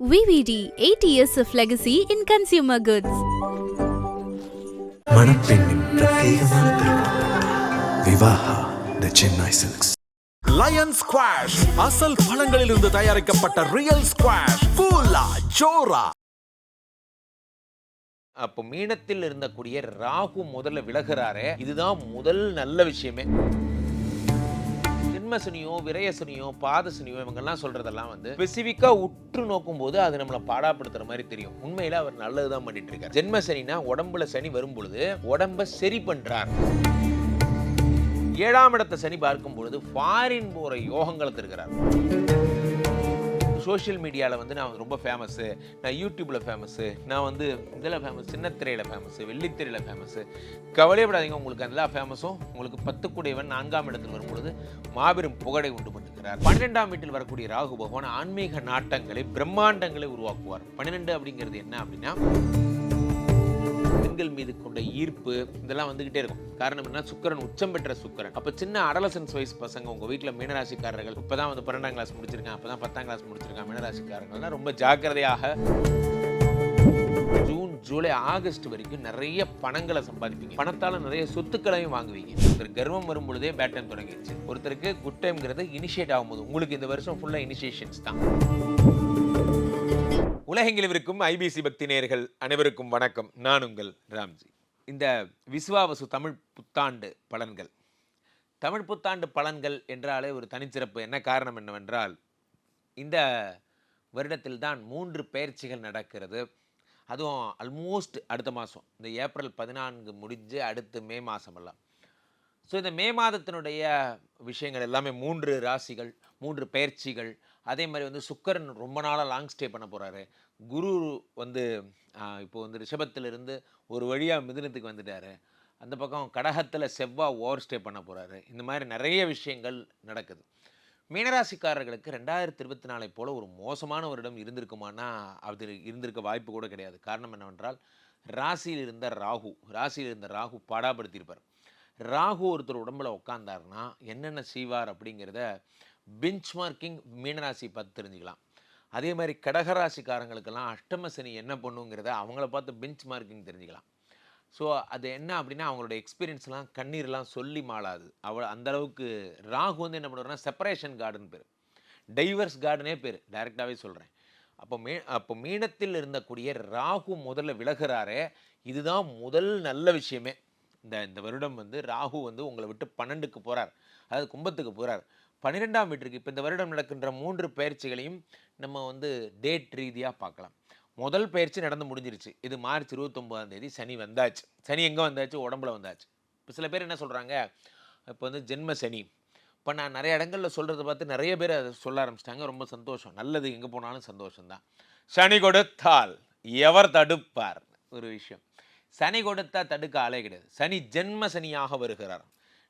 VVD 80 years of legacy in consumer goods. மணப்பெண்ணின் பிரத்யேகமான திருமணம். Vivaha the Chennai silks lion squash அசல் பழங்களிலிருந்து தயாரிக்கப்பட்ட ரியல் ஸ்குவாஷ் கூலா ஜோரா அப்போ மீனத்தில் இருந்தக்கூடிய ராகு முதல்ல விலகுறாரே. இதுதான் முதல் நல்ல விஷயமே. ஜென்மசனியோ விரயசனியோ பாதசனியோ இவங்கெல்லாம் சொல்றதெல்லாம் வந்து ஸ்பெசிஃபிக்கா உற்று நோக்கும் போது அது நம்மளை பாடாப்படுத்துற மாதிரி தெரியும். உண்மையில அவர் நல்லதுதான் பண்ணிட்டு இருக்காரு ஜென்மசனினா உடம்புல சனி வரும் பொழுது உடம்ப சரி பண்றார். ஏழாம் இடத்தை சனி பார்க்கும் பொழுது ஃபாரின் போற யோகங்களை தருகிறார் சோஷியல் மீடியாவில் வந்து நான் ரொம்ப ஃபேமஸ்ஸு நான் யூடியூப்பில் ஃபேமஸ்ஸு நான் வந்து இதில் ஃபேமஸ் சின்னத்திரையில் ஃபேமஸ்ஸு வெள்ளித்திரையில் ஃபேமஸ்ஸு கவலைப்படாதீங்க உங்களுக்கு எல்லா ஃபேமஸும் உங்களுக்கு பத்து கூடியவன் நான்காம் இடத்தில் வரும்பொழுது மாபெரும் புகழை உண்டு பண்ணுகிறார் பன்னிரெண்டாம் வீட்டில் வரக்கூடிய ராகு பகவான் ஆன்மீக நாட்டங்களை பிரம்மாண்டங்களை உருவாக்குவார். பன்னிரெண்டு அப்படிங்கிறது என்ன அப்படின்னா பெண்கள் மீது கொண்ட ஈர்ப்பு இதெல்லாம் வந்துகிட்டே இருக்கும். காரணம் என்ன சுக்கரன் உச்சம் பெற்ற சுக்கரன். அப்ப சின்ன அடலசன்ஸ் வயசு பசங்க உங்க வீட்டில் மீனராசிக்காரர்கள் இப்பதான் வந்து பன்னெண்டாம் கிளாஸ் முடிச்சிருக்கான் அப்பதான் பத்தாம் கிளாஸ் முடிச்சிருக்கான் மீனராசிக்காரங்கள்லாம் ரொம்ப ஜாக்கிரதையாக ஜூன் ஜூலை ஆகஸ்ட் வரைக்கும் நிறைய பணங்களை சம்பாதிப்பீங்க. பணத்தால நிறைய சொத்துக்களையும் வாங்குவீங்க. ஒருத்தர் கர்வம் வரும் பொழுதே பேட் டைம் தொடங்கிடுச்சு ஒருத்தருக்கு குட் டைம்ங்கிறது இனிஷியேட் ஆகும்போது உங்களுக்கு இந்த வருஷம் ஃபுல்லா இனிஷியேஷன்ஸ் தான். உலகெங்கிலும் இருக்கும் ஐபிசி பக்தி நேயர்கள் அனைவருக்கும் வணக்கம். நான் உங்கள் ராம்ஜி. இந்த விஸ்வாவசு தமிழ் புத்தாண்டு பலன்கள். தமிழ் புத்தாண்டு பலன்கள் என்றாலே ஒரு தனிச்சிறப்பு. என்ன காரணம் என்னவென்றால் இந்த வருடத்தில் தான் மூன்று பயிற்சிகள் நடக்கிறது. அதுவும் ஆல்மோஸ்ட் அடுத்த மாதம் இந்த ஏப்ரல் பதினான்கு முடிஞ்சு அடுத்து மே மாதமெல்லாம் ஸோ இந்த மே மாதத்தினுடைய விஷயங்கள் எல்லாமே மூன்று ராசிகள் மூன்று பயிற்சிகள் அதே மாதிரி வந்து சுக்கரன் ரொம்ப நாளாக லாங் ஸ்டே பண்ண போகிறாரு குரு வந்து இப்போ வந்து ரிஷபத்திலிருந்து ஒரு வழியாக மிதுனத்துக்கு வந்துட்டாரு. அந்த பக்கம் கடகத்தில் செவ்வாய் ஓவர் ஸ்டே பண்ண போகிறாரு இந்த மாதிரி நிறைய விஷயங்கள் நடக்குது. மீனராசிக்காரர்களுக்கு ரெண்டாயிரத்தி இருபத்தி நாலை போல் ஒரு மோசமான ஒரு இடம் இருந்திருக்குமானா அது இருந்திருக்க வாய்ப்பு கூட கிடையாது. காரணம் என்னவென்றால் ராசியில் இருந்த ராகு ராசியில் இருந்த ராகு பாடாப்படுத்தியிருப்பார். ராகு ஒருத்தர் உடம்புல உட்காந்தாருன்னா என்னென்ன செய்வார் அப்படிங்கிறத பெஞ்ச் மார்க்கிங் மீனராசி பார்த்து தெரிஞ்சுக்கலாம். அதே மாதிரி கடகராசிக்காரங்களுக்கெல்லாம் அஷ்டம சனி என்ன பண்ணுங்கிறத அவங்கள பார்த்து பெஞ்ச் மார்க்கிங் தெரிஞ்சுக்கலாம். ஸோ அது என்ன அப்படின்னா அவங்களோட எக்ஸ்பீரியன்ஸ்லாம் கண்ணீர்லாம் சொல்லி மாளாது. அவ அந்தளவுக்கு ராகு வந்து என்ன பண்ணுவாருன்னா செப்பரேஷன் கார்டன் பேர். டைவர்ஸ் கார்டனே பேர். டைரெக்டாகவே சொல்கிறேன் அப்போ மீ அப்போ மீனத்தில் இருந்தக்கூடிய ராகு முதல்ல விலகுறாரே இதுதான் முதல் நல்ல விஷயமே. இந்த இந்த வருடம் வந்து ராகு வந்து உங்களை விட்டு பன்னெண்டுக்கு போகிறார் அதாவது கும்பத்துக்கு போகிறார் பன்னிரெண்டாம் வீட்டிற்கு இப்போ இந்த வருடம் நடக்கின்ற மூன்று பயிற்சிகளையும் நம்ம வந்து டேட் ரீதியாக பார்க்கலாம். முதல் பயிற்சி நடந்து முடிஞ்சிருச்சு. இது மார்ச் இருபத்தொம்போதாம் தேதி சனி வந்தாச்சு. சனி எங்கே வந்தாச்சு? உடம்புல வந்தாச்சு. இப்போ சில பேர் என்ன சொல்கிறாங்க இப்போ வந்து ஜென்ம சனி. இப்போ நான் நிறைய இடங்களில் சொல்கிறத பார்த்து நிறைய பேர் அதை சொல்ல ஆரம்பிச்சிட்டாங்க. ரொம்ப சந்தோஷம். நல்லது எங்கே போனாலும் சந்தோஷம்தான். சனி கொடுத்தால் எவர் தடுப்பார் ஒரு விஷயம். சனி கொடுத்தா தடுக்க ஆளே கிடையாது. சனி ஜென்ம சனியாக வருகிறார்.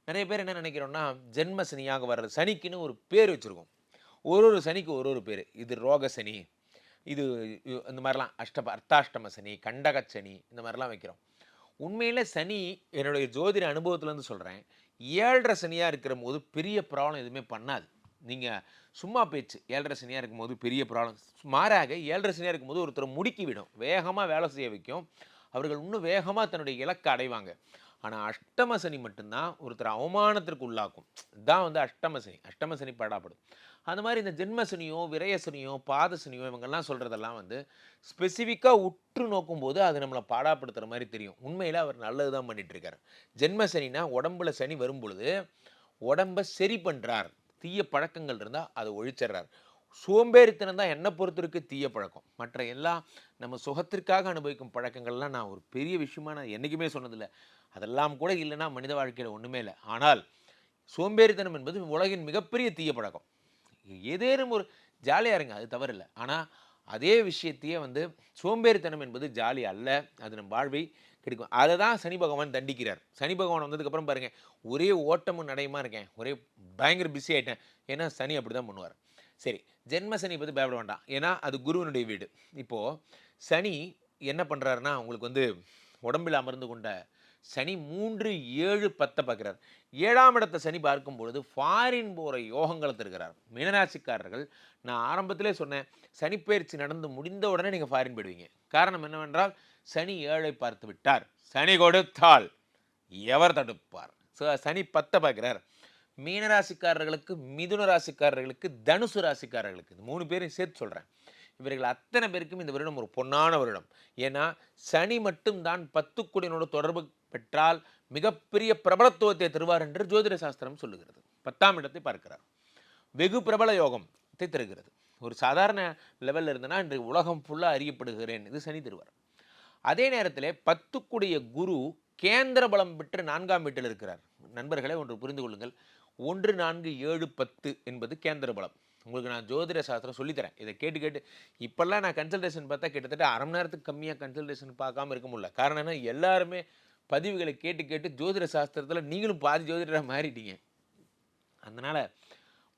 நிறைய பேர் என்ன நினைக்கிறோம்னா ஜென்ம சனியாக வர்றது சனிக்குன்னு ஒரு பேர் வச்சுருக்கோம். ஒரு ஒரு சனிக்கு ஒரு ஒரு பேர். இது ரோக சனி இது இந்த மாதிரிலாம் அஷ்டப அர்த்தாஷ்டம சனி கண்டக சனி இந்த மாதிரிலாம் வைக்கிறோம். உண்மையில் சனி என்னுடைய ஜோதிட அனுபவத்துலேருந்து சொல்கிறேன் ஏழரை சனியாக இருக்கிற போது பெரிய ப்ராப்ளம் எதுவுமே பண்ணாது. நீங்கள் சும்மா பேச்சு ஏழரை சனியாக இருக்கும்போது பெரிய ப்ராப்ளம் மாறாக ஏழரை சனியாக இருக்கும்போது ஒருத்தரை முடுக்கி விடும். வேகமாக வேலை செய்ய வைக்கும். அவர்கள் இன்னும் வேகமாக தன்னுடைய இலக்கை அடைவாங்க. ஆனால் அஷ்டம சனி மட்டும்தான் ஒருத்தர் அவமானத்திற்கு உள்ளாக்கும். இதுதான் வந்து அஷ்டம சனி. அஷ்டம சனி அந்த மாதிரி இந்த ஜென்மசனியோ விரயசனியோ பாதசனியோ இவங்கெல்லாம் சொல்கிறதெல்லாம் வந்து ஸ்பெசிஃபிக்காக உற்று நோக்கும்போது அது நம்மளை பாடாப்படுத்துகிற மாதிரி தெரியும். உண்மையில் அவர் நல்லது தான் பண்ணிகிட்ருக்கார் ஜென்மசனினா ஜென்ம உடம்புல சனி வரும் பொழுது உடம்ப சரி பண்ணுறார் தீய பழக்கங்கள் இருந்தால் அதை ஒழிச்சிடுறார் சோம்பேறித்தனம் தான் என்னை பொறுத்திருக்கு தீய பழக்கம். மற்ற எல்லா நம்ம சுகத்திற்காக அனுபவிக்கும் பழக்கங்கள்லாம் நான் ஒரு பெரிய விஷயமா நான் என்றைக்குமே சொன்னதில்லை. அதெல்லாம் கூட இல்லைன்னா மனித வாழ்க்கையில் ஒன்றுமே இல்லை. ஆனால் சோம்பேறித்தனம் என்பது உலகின் மிகப்பெரிய தீய பழக்கம். ஏதேனும் ஒரு ஜாலியாக இருங்க அது தவறில்லை. ஆனால் அதே விஷயத்தையே வந்து சோம்பேறித்தனம் என்பது ஜாலி அல்ல. அது நம் வாழ்வை கிடைக்கும். அதை தான் சனி பகவான் தண்டிக்கிறார். சனி பகவான் வந்ததுக்கப்புறம் பாருங்கள் ஒரே ஓட்டமும் நடையுமா இருக்கேன். ஒரே பயங்கர பிஸி ஆகிட்டேன் ஏன்னா சனி அப்படி தான் பண்ணுவார். சரி ஜென்ம சனி பற்றி பயப்பட வேண்டாம். ஏன்னா அது குருவனுடைய வீடு. இப்போது சனி என்ன பண்ணுறாருன்னா உங்களுக்கு வந்து உடம்பில் அமர்ந்து கொண்ட சனி மூன்று ஏழு பத்தை பார்க்குறார். ஏழாம் இடத்தை சனி பார்க்கும் பொழுது ஃபாரின் போகிற யோகங்களை தருகிறார். மீனராசிக்காரர்கள் நான் ஆரம்பத்திலே சொன்னேன் சனிப்பெயர்ச்சி நடந்து முடிந்த உடனே நீங்கள் ஃபாரின் போயிடுவீங்க. காரணம் என்னவென்றால் சனி ஏழை பார்த்து விட்டார். சனி கொடுத்தால் எவர் தடுப்பார்? ஸோ சனி பத்தை பார்க்குறார். மீனராசிக்காரர்களுக்கு மிதுன ராசிக்காரர்களுக்கு தனுசு ராசிக்காரர்களுக்கு இந்த மூணு பேரையும் சேர்த்து சொல்கிறேன் இவர்கள் அத்தனை பேருக்கும் இந்த வருடம் ஒரு பொன்னான வருடம். ஏன்னா சனி மட்டும்தான் பத்து கோடியினோட தொடர்பு பெற்றால் மிகப்பெரிய பிரபலத்துவத்தை தருவார் என்று ஜோதிட சாஸ்திரம் சொல்லுகிறது. பத்தாம் இடத்தை பார்க்கிறார். வெகு பிரபல யோகத்தை தருகிறது. ஒரு சாதாரண லெவலில் இருந்தனா இன்று உலகம் ஃபுல்லாக அறியப்படுகிறேன் இது சனி தருவார். அதே நேரத்தில் பத்துக்குடைய குரு கேந்திர பலம் பெற்று நான்காம் வீட்டில் இருக்கிறார். நண்பர்களே ஒன்று புரிந்து கொள்ளுங்கள். ஒன்று நான்கு ஏழு பத்து என்பது கேந்திர பலம் உங்களுக்கு நான் ஜோதிட சாஸ்திரம் சொல்லித்தரேன். இதை கேட்டு கேட்டு இப்போல்லாம் நான் கன்சல்டேஷன் பார்த்தா கிட்டத்தட்ட அரை மணி நேரத்துக்கு கம்மியாக கன்சல்டேஷன் பார்க்காம இருக்க முடியல. காரணம் என்ன? எல்லாருமே பதிவுகளை கேட்டு கேட்டு ஜோதிட சாஸ்திரத்தில் நீங்களும் பாதி ஜோதிடராக மாறிட்டீங்க. அதனால்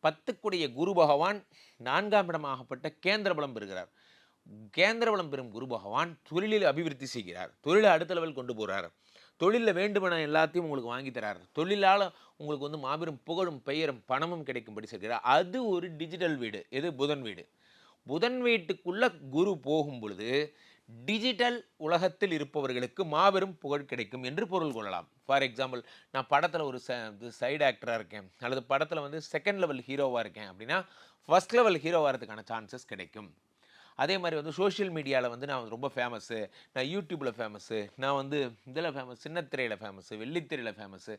பத்துக்குடைய குரு பகவான் நான்காம் இடமாகப்பட்ட கேந்திர பலம் பெறுகிறார். கேந்திரவளம் பெறும் குரு பகவான் தொழிலில் அபிவிருத்தி செய்கிறார். தொழிலை அடுத்த லெவல் கொண்டு போகிறார் தொழிலில் வேண்டுமென எல்லாத்தையும் உங்களுக்கு வாங்கி தரார். தொழிலால் உங்களுக்கு வந்து மாபெரும் புகழும் பெயரும் பணமும் கிடைக்கும்படி செய்கிறார். அது ஒரு டிஜிட்டல் வீடு. எது? புதன் வீடு. புதன் வீட்டுக்குள்ளே குரு போகும் பொழுது டிஜிட்டல் உலகத்தில் இருப்பவர்களுக்கு மாபெரும் புகழ் கிடைக்கும் என்று பொருள் கொள்ளலாம். ஃபார் எக்ஸாம்பிள் நான் படத்தில் ஒரு சைடு ஆக்டராக இருக்கேன். அல்லது படத்தில் வந்து செகண்ட் லெவல் ஹீரோவாக இருக்கேன் அப்படின்னா ஃபஸ்ட் லெவல் ஹீரோ வரதுக்கான சான்சஸ் கிடைக்கும். அதே மாதிரி வந்து சோஷியல் மீடியாவில் வந்து நான் ரொம்ப ஃபேமஸ்ஸு நான் யூடியூப்பில் ஃபேமஸ்ஸு நான் வந்து இதில் ஃபேமஸ் சின்னத்திரையில் ஃபேமஸ்ஸு வெள்ளித்திரையில் ஃபேமஸ்ஸு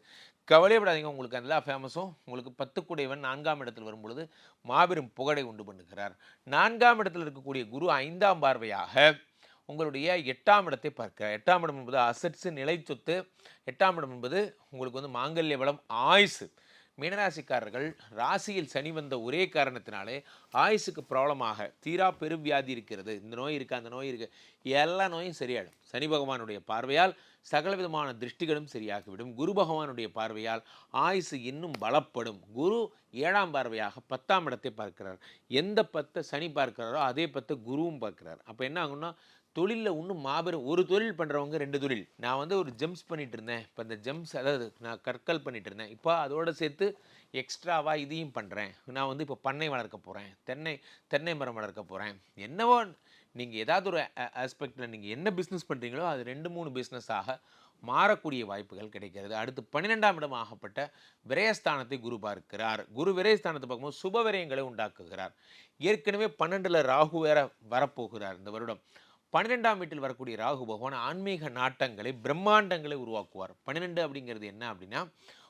கவலையப்படாதீங்க உங்களுக்கு எல்லா ஃபேமஸும் உங்களுக்கு பத்துக்குடையவன் நான்காம் இடத்தில் வரும்பொழுது மாபெரும் புகழை உண்டு பண்ணுகிறார். நான்காம் இடத்தில் இருக்கக்கூடிய குரு ஐந்தாம் பார்வையாக உங்களுடைய எட்டாம் இடத்தை பார்க்க. எட்டாம் இடம் என்பது அசட்ஸு நிலை சொத்து. எட்டாம் இடம் என்பது உங்களுக்கு வந்து மாங்கல்ய வளம் ஆயுசு. மீனராசிக்காரர்கள் ராசியில் சனி வந்த ஒரே காரணத்தினாலே ஆயுசுக்கு ப்ராப்ளமாக தீரா பெரும் வியாதி இருக்கிறது. இந்த நோய் இருக்குது அந்த நோய் இருக்குது எல்லா நோயும் சரியாயிடும். சனி பகவானுடைய பார்வையால் சகல விதமான திருஷ்டிகளும் சரியாகிவிடும். குரு பகவானுடைய பார்வையால் ஆயுசு இன்னும் பலப்படும். குரு ஏழாம் பார்வையாக பத்தாம் இடத்தை பார்க்கிறார். எந்த பத்தை சனி பார்க்கிறாரோ அதே பத்தை குருவும் பார்க்கிறார். அப்போ என்ன ஆகும்னா தொழிலில் இன்னும் மாபெரும் ஒரு தொழில் பண்ணுறவங்க ரெண்டு தொழில். நான் வந்து ஒரு ஜெம்ஸ் பண்ணிகிட்டு இருந்தேன். இப்போ இந்த ஜெம்ஸ் அதாவது நான் கற்கள் பண்ணிகிட்டு இருந்தேன். இப்போ அதோடு சேர்த்து எக்ஸ்ட்ராவாக இதையும் பண்ணுறேன் நான் வந்து இப்போ பண்ணை வளர்க்க போகிறேன் தென்னை தென்னை மரம் வளர்க்க போகிறேன் என்னவோ நீங்கள் ஏதாவது ஒரு ஆஸ்பெக்டில் நீங்கள் என்ன பிஸ்னஸ் பண்ணுறீங்களோ அது ரெண்டு மூணு பிஸ்னஸாக மாறக்கூடிய வாய்ப்புகள் கிடைக்கிறது. அடுத்து பன்னிரெண்டாம் இடம் ஆகப்பட்ட விரயஸ்தானத்தை குரு பார்க்கிறார். குரு விரயஸ்தானத்தை பார்க்கும்போது சுப விரயங்களை உண்டாக்குகிறார். ஏற்கனவே பன்னெண்டில் ராகு வேற வரப்போகிறார் இந்த வருடம். பன்னிரெண்டாம் வீட்டில் வரக்கூடிய ராகு பகவான் ஆன்மீக நாட்டங்களை பிரம்மாண்டங்களை உருவாக்குவார். பன்னிரெண்டு அப்படிங்கிறது என்ன அப்படின்னா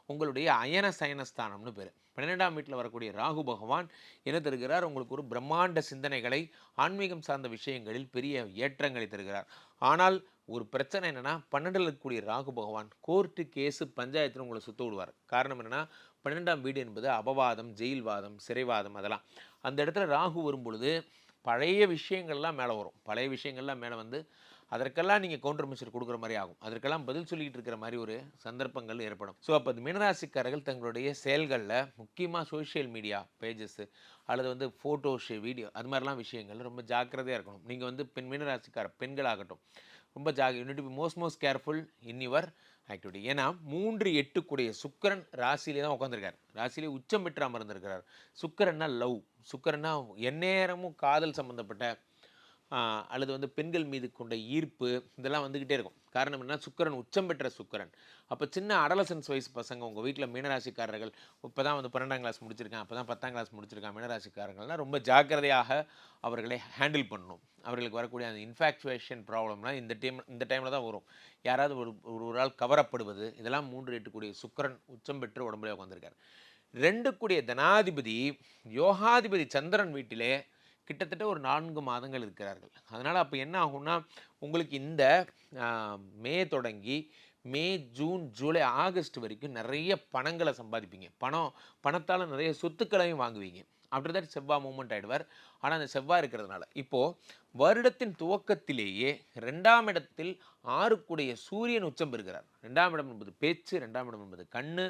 உங்களுடைய அயன சயனஸ்தானம்னு பேர். பன்னிரெண்டாம் வீட்டில் வரக்கூடிய ராகு பகவான் என்ன தருகிறார்? உங்களுக்கு ஒரு பிரம்மாண்ட சிந்தனைகளை ஆன்மீகம் சார்ந்த விஷயங்களில் பெரிய ஏற்றங்களை தருகிறார். ஆனால் ஒரு பிரச்சனை என்னென்னா பன்னெண்டில் இருக்கக்கூடிய ராகு பகவான் கோர்ட்டு கேஸு பஞ்சாயத்தில் உங்களை சுத்த விடுவார். காரணம் என்னென்னா பன்னெண்டாம் வீடு என்பது அபவாதம் ஜெயில்வாதம் சிறைவாதம் அதெல்லாம். அந்த இடத்துல ராகு வரும் பொழுது பழைய விஷயங்கள்லாம் மேலே வரும். பழைய விஷயங்கள்லாம் மேலே வந்து அதற்கெல்லாம் நீங்கள் கவுண்டர் மெஷர் கொடுக்குற மாதிரி ஆகும். அதற்கெல்லாம் பதில் சொல்லிக்கிட்டு இருக்கிற மாதிரி ஒரு சந்தர்ப்பங்கள் ஏற்படும். ஸோ அப்போ இந்த மீனராசிக்காரர்கள் தங்களுடைய செயல்களில் முக்கியமாக சோஷியல் மீடியா பேஜஸ்ஸு அல்லது வந்து ஃபோட்டோஸ் வீடியோ அது மாதிரிலாம் விஷயங்கள் ரொம்ப ஜாக்கிரதையாக இருக்கணும். நீங்கள் வந்து பெண் மீனராசிக்கார பெண்களாகட்டும் ரொம்ப ஜாக you need be most most careful in your activity ஏன்னா மூன்று எட்டுக்குடைய சுக்கரன் ராசியிலே தான் உட்காந்துருக்கார் ராசியிலே உச்சம் பெற்று அமர்ந்திருக்கிறார் சுக்கரன்னா லவ். சுக்கரன்னா எந்நேரமும் காதல் சம்மந்தப்பட்ட அல்லது வந்து பெண்கள் மீது கொண்ட ஈர்ப்பு இதெல்லாம் வந்துக்கிட்டே இருக்கும். காரணம் என்ன சுக்கரன் உச்சம் பெற்ற சுக்கரன். அப்போ சின்ன அடலசன்ஸ் வயசு பசங்க உங்கள் வீட்டில் மீனராசிக்காரர்கள் இப்போ தான் வந்து பன்னெண்டாம் கிளாஸ் முடிச்சிருக்கேன் அப்போ தான் பத்தாம் கிளாஸ் முடிச்சிருக்கான் மீனராசிக்காரங்கள்லாம் ரொம்ப ஜாக்கிரதையாக அவர்களை ஹேண்டில் பண்ணணும். அவர்களுக்கு வரக்கூடிய அந்த இன்ஃபாக்சுவேஷன் ப்ராப்ளம்லாம் இந்த டைம் இந்த டைமில் தான் வரும். யாராவது ஒரு ஒரு ஒரு ஆள் கவரப்படுவது இதெல்லாம் மூன்று எட்டுக்கூடிய சுக்கிரன் உச்சம் பெற்று உடம்புல உட்காந்துருக்கார் ரெண்டு கூடிய தனாதிபதி யோகாதிபதி சந்திரன் வீட்டிலே கிட்டத்தட்ட ஒரு நான்கு மாதங்கள் இருக்கிறார்கள். அதனால் அப்போ என்ன ஆகும்னா உங்களுக்கு இந்த மே தொடங்கி மே ஜூன் ஜூலை ஆகஸ்ட் வரைக்கும் நிறைய பணங்களை சம்பாதிப்பீங்க. பணம் பணத்தால் நிறைய சொத்துக்களையும் வாங்குவீங்க. அப்படி தான் செவ்வாய் மூமெண்ட் ஆயிடுவார். ஆனால் அந்த செவ்வாய் இருக்கிறதுனால. இப்போது வருடத்தின் துவக்கத்திலேயே ரெண்டாம் இடத்தில் ஆறுக்குடைய சூரியன் உச்சம் பெறுகிறார். ரெண்டாம் இடம் என்பது பேச்சு ரெண்டாம் இடம் என்பது கண்ணு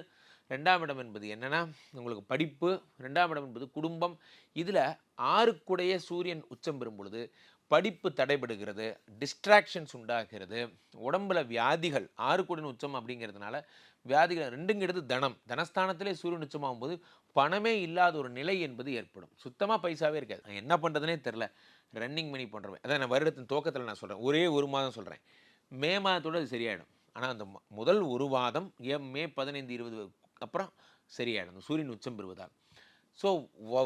ரெண்டாம் இடம் என்பது என்னன்னா உங்களுக்கு படிப்பு ரெண்டாம் இடம் என்பது குடும்பம். இதில் ஆறுக்குடைய சூரியன் உச்சம் பெறும் பொழுது படிப்பு தடைபடுகிறது டிஸ்ட்ராக்ஷன்ஸ் உண்டாகிறது உடம்புல வியாதிகள் ஆறு உச்சம் அப்படிங்கிறதுனால வியாதிகள் ரெண்டுங்கிறது தனம். தனஸ்தானத்திலே சூரியன் உச்சமாகும்போது பணமே இல்லாத ஒரு நிலை என்பது ஏற்படும். சுத்தமாக பைசாவே இருக்காது. நான் என்ன பண்ணுறதுனே தெரில ரன்னிங் மணி பண்ணுறவன் அதான் நான் வருடத்தின் துவக்கத்தில் நான் சொல்கிறேன் ஒரே ஒரு மாதம் சொல்கிறேன் மே மாதத்தோட அது சரியாயிடும். ஆனால் அந்த முதல் ஒரு வாதம் ஏ- மே பதினைந்து இருபது அப்புறம் சரியாயிடும் சூரியன் உச்சம் பெறுவதால். ஸோ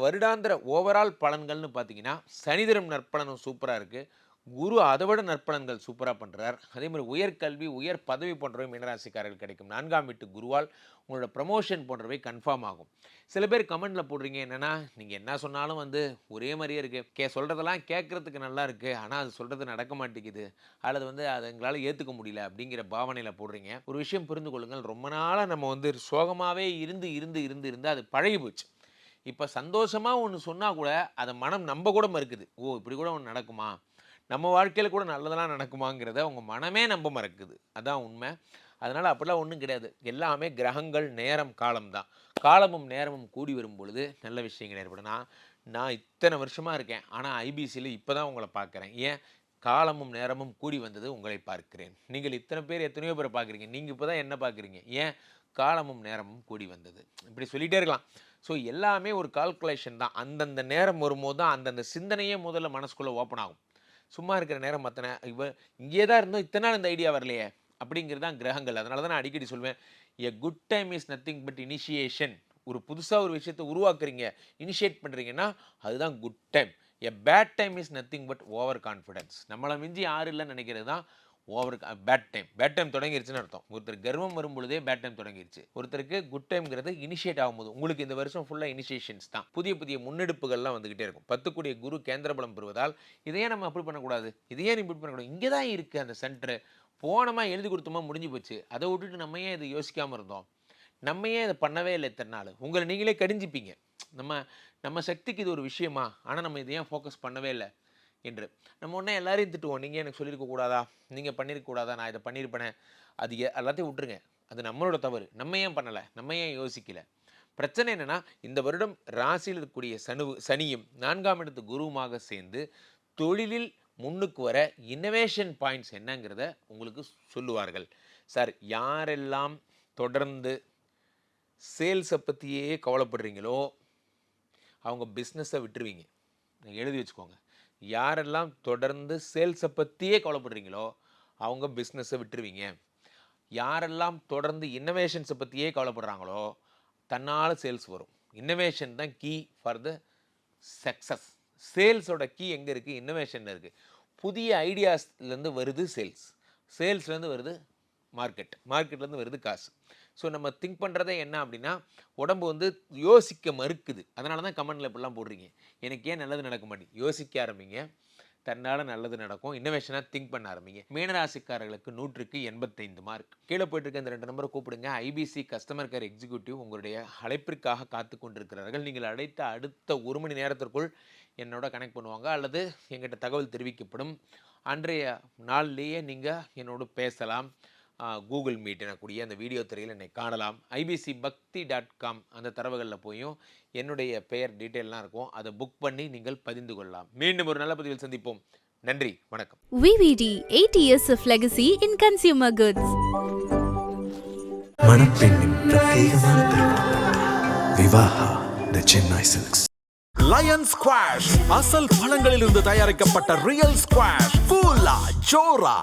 வருடாந்திர ஓவரால் பலன்கள்னு பார்த்தீங்கன்னா சனிதரம் நற்பலனும் சூப்பராக இருக்குது குரு அதை விட நற்பலன்கள் சூப்பராக பண்ணுறார் அதே மாதிரி உயர்கல்வி உயர் பதவி போன்றவை மீனராசிக்காரர்கள் கிடைக்கும். நான்காம் வீட்டு குருவால் உங்களோட ப்ரமோஷன் போன்றவை கன்ஃபார்ம் ஆகும். சில பேர் கமெண்டில் போடுறீங்க என்னென்னா நீங்கள் என்ன சொன்னாலும் வந்து ஒரே மாதிரியே இருக்குது கே சொல்கிறதெல்லாம் கேட்குறதுக்கு நல்லா இருக்குது ஆனால் அது சொல்கிறது நடக்க மாட்டேங்குது. அல்லது வந்து அதை எங்களால் ஏற்றுக்க முடியல அப்படிங்கிற பாவனையில் போடுறீங்க. ஒரு விஷயம் புரிந்து கொள்ளுங்கள். ரொம்ப நாளாக நம்ம வந்து சோகமாகவே இருந்து இருந்து இருந்து இருந்து அது பழகி போச்சு. இப்போ சந்தோஷமாக ஒன்று சொன்னால் கூட அதை மனம் நம்ப கூட மறுக்குது. ஓ இப்படி கூட ஒன்று நடக்குமா? நம்ம வாழ்க்கையில் கூட நல்லதெல்லாம் நடக்குமாங்கிறத அவங்க மனமே நம்ப மறக்குது. அதான் உண்மை. அதனால் அப்படிலாம் ஒன்றும் கிடையாது. எல்லாமே கிரகங்கள் நேரம் காலம் தான். காலமும் நேரமும் கூடி வரும் பொழுது நல்ல விஷயங்கள் ஏற்படும். நான் நான் இத்தனை வருஷமாக இருக்கேன். ஆனால் ஐபிசியில் இப்போ தான் உங்களை பார்க்குறேன் ஏன்? காலமும் நேரமும் கூடி வந்தது உங்களை பார்க்கிறேன். நீங்கள் இத்தனை பேர் எத்தனையோ பேர் பார்க்குறீங்க நீங்கள் இப்போ தான் என்ன பார்க்குறீங்க ஏன்? காலமும் நேரமும் கூடி வந்தது. இப்படி சொல்லிகிட்டே இருக்கலாம். ஸோ எல்லாமே ஒரு கால்குலேஷன் தான். அந்தந்த நேரம் வரும்போது தான் அந்தந்த சிந்தனையே முதல்ல மனசுக்குள்ளே ஓப்பன் ஆகும். சும்மா இருக்கிற நேரம் மத்தனை இவ இங்கே தான் இருந்தோம் இத்தனை நாள் இந்த ஐடியா வரலையே அப்படிங்கிறது தான் கிரகங்கள். அதனால தான் நான் அடிக்கடி சொல்வேன் a good time is nothing but initiation ஒரு புதுசாக ஒரு விஷயத்தை உருவாக்குறீங்க இனிஷியேட் பண்ணுறீங்கன்னா அதுதான் good time a bad time is nothing but over confidence நம்மளை மிஞ்சி யாரும் இல்லைன்னு நினைக்கிறது தான் over bad time bad time தொடங்கிருச்சுன்னு அர்த்தம். ஒருத்தர் கர்வம் வரும்பொழுதே பேட் டைம் தொடங்கிருச்சு. ஒருத்தருக்கு குட் டைம்ங்கிறது இனிஷியேட் ஆகும்போது உங்களுக்கு இந்த வருஷம் ஃபுல்லாக இனிஷியேஷன்ஸ் தான். புதிய புதிய முன்னெடுப்புகள்லாம் வந்துகிட்டே இருக்கும். பத்துக்குடிய குரு கேந்திரபலம் பெறுவதால் இதையே நம்ம அப்படி பண்ணக்கூடாது. இதையே நீ இப்படி பண்ணக்கூடாது. இங்கே தான் இருக்குது அந்த சென்டர் போனோமா எழுதி கொடுத்தோமா முடிஞ்சு போச்சு. அதை விட்டுட்டு நம்ம ஏன் இதை யோசிக்காமல் இருந்தோம்? நம்ம ஏன் இதை பண்ணவே இல்லை இத்தனை நாள்? உங்களை நீங்களே கடிஞ்சிப்பீங்க. நம்ம நம்ம சக்திக்கு இது ஒரு விஷயமா? ஆனால் நம்ம இதை ஏன் ஃபோக்கஸ் பண்ணவே இல்லை? என்று. நம்ம ஒன்றே எல்லாரையும் திட்டுவோம். நீங்கள் எனக்கு சொல்லியிருக்க கூடாதா? நீங்கள் பண்ணியிருக்க கூடாதா? நான் இதை பண்ணியிருப்பேனே. அது எல்லாத்தையும் விட்டுருங்க. அது நம்மளோட தவறு. நம்ம ஏன் பண்ணலை? நம்ம ஏன் யோசிக்கல? பிரச்சனை என்னென்னா இந்த வருடம் ராசியில் இருக்கக்கூடிய சனு சனியும் நான்காம் இடத்து குருவுமாக சேர்ந்து தொழிலில் முன்னுக்கு வர இன்னோவேஷன் பாயிண்ட்ஸ் என்னங்கிறத உங்களுக்கு சொல்லுவார்கள். சார் யாரெல்லாம் தொடர்ந்து சேல்ஸை பற்றியே கவலைப்படுறீங்களோ அவங்க பிஸ்னஸை விட்டுருவீங்க. எழுதி வச்சுக்கோங்க. யாரெல்லாம் தொடர்ந்து சேல்ஸை பற்றியே கவலைப்படுறீங்களோ அவங்க பிஸ்னஸை விட்டுருவீங்க. யாரெல்லாம் தொடர்ந்து இன்னோவேஷன்ஸை பற்றியே கவலைப்படுறாங்களோ தன்னால் சேல்ஸ் வரும். இன்னோவேஷன் தான் கீ ஃபார் த சக்ஸஸ் சேல்ஸோட கீ எங்கே இருக்குது இன்னோவேஷன் இருக்குது புதிய ஐடியாஸ்லேருந்து வருது சேல்ஸ் சேல்ஸ்லேருந்து வருது மார்க்கெட் மார்க்கெட்லேருந்து வருது காசு. ஸோ நம்ம திங்க் பண்ணுறதே என்ன அப்படின்னா உடம்பு வந்து யோசிக்க மறுக்குது. அதனால தான் கமெண்டில் இப்படிலாம் போடுறீங்க. எனக்கு ஏன் நல்லது நடக்க மாட்டேங்குது? யோசிக்க ஆரம்பிங்க. தன்னால் நல்லது நடக்கும். இன்னோவேஷனாக திங்க் பண்ண ஆரம்பிங்க. மீனராசிக்காரர்களுக்கு நூற்றுக்கு எண்பத்தைந்து மார்க் கீழே போயிட்டு இருக்க இந்த ரெண்டு நம்பரை கூப்பிடுங்க. ஐபிசி கஸ்டமர் கேர் எக்ஸிக்யூட்டிவ் உங்களுடைய அழைப்பிற்காக காத்து கொண்டிருக்கிறார்கள். நீங்கள் அழைத்த அடுத்த ஒரு மணி நேரத்திற்குள் என்னோட கனெக்ட் பண்ணுவாங்க. அல்லது எங்கிட்ட தகவல் தெரிவிக்கப்படும். அன்றைய நாள்லேயே நீங்கள் என்னோடு பேசலாம். கூகுள் மீட் எனக்கூடிய அந்த வீடியோ திரையில் என்னை காணலாம். ஐபிசி பக்தி டாட் காம் அந்த தரவுகளில் போயும் என்னுடைய பெயர் டீட்டெயிலாம் இருக்கும். அதை புக் பண்ணி நீங்கள் பதிந்து கொள்ளலாம். மீண்டும் ஒரு நல்ல பதிவில் சந்திப்போம். நன்றி. வணக்கம். VVD 8 years of legacy in consumer goods. மணப்பெண்ணின் பிரத்யேகமான Vivaha the Chennai silks lion squash அசல் பழங்களிலிருந்து தயாரிக்கப்பட்ட ரியல் ஸ்குவாஷ் ஃபுல்லா ஜோரா